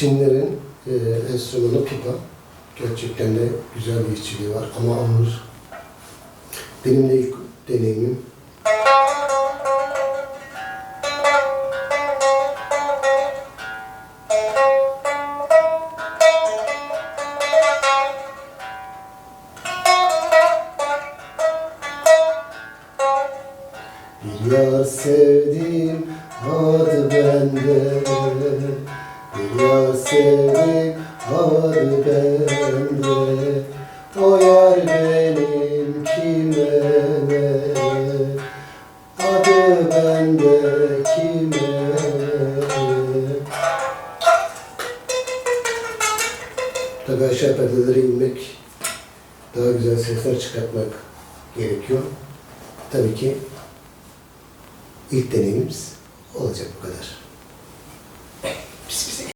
Çinlerin e, enstrümanı pipa. Gerçekten de güzel bir işçiliği var ama ağır. Benim de ilk deneyimim yar sevdim adı bende Yar sevdim adı bende O yar benim kime ne Adı bende kime Tabii aşağı perdelere inmek daha güzel sesler çıkartmak gerekiyor. Tabii ki ilk deneyimimiz olacak bu kadar.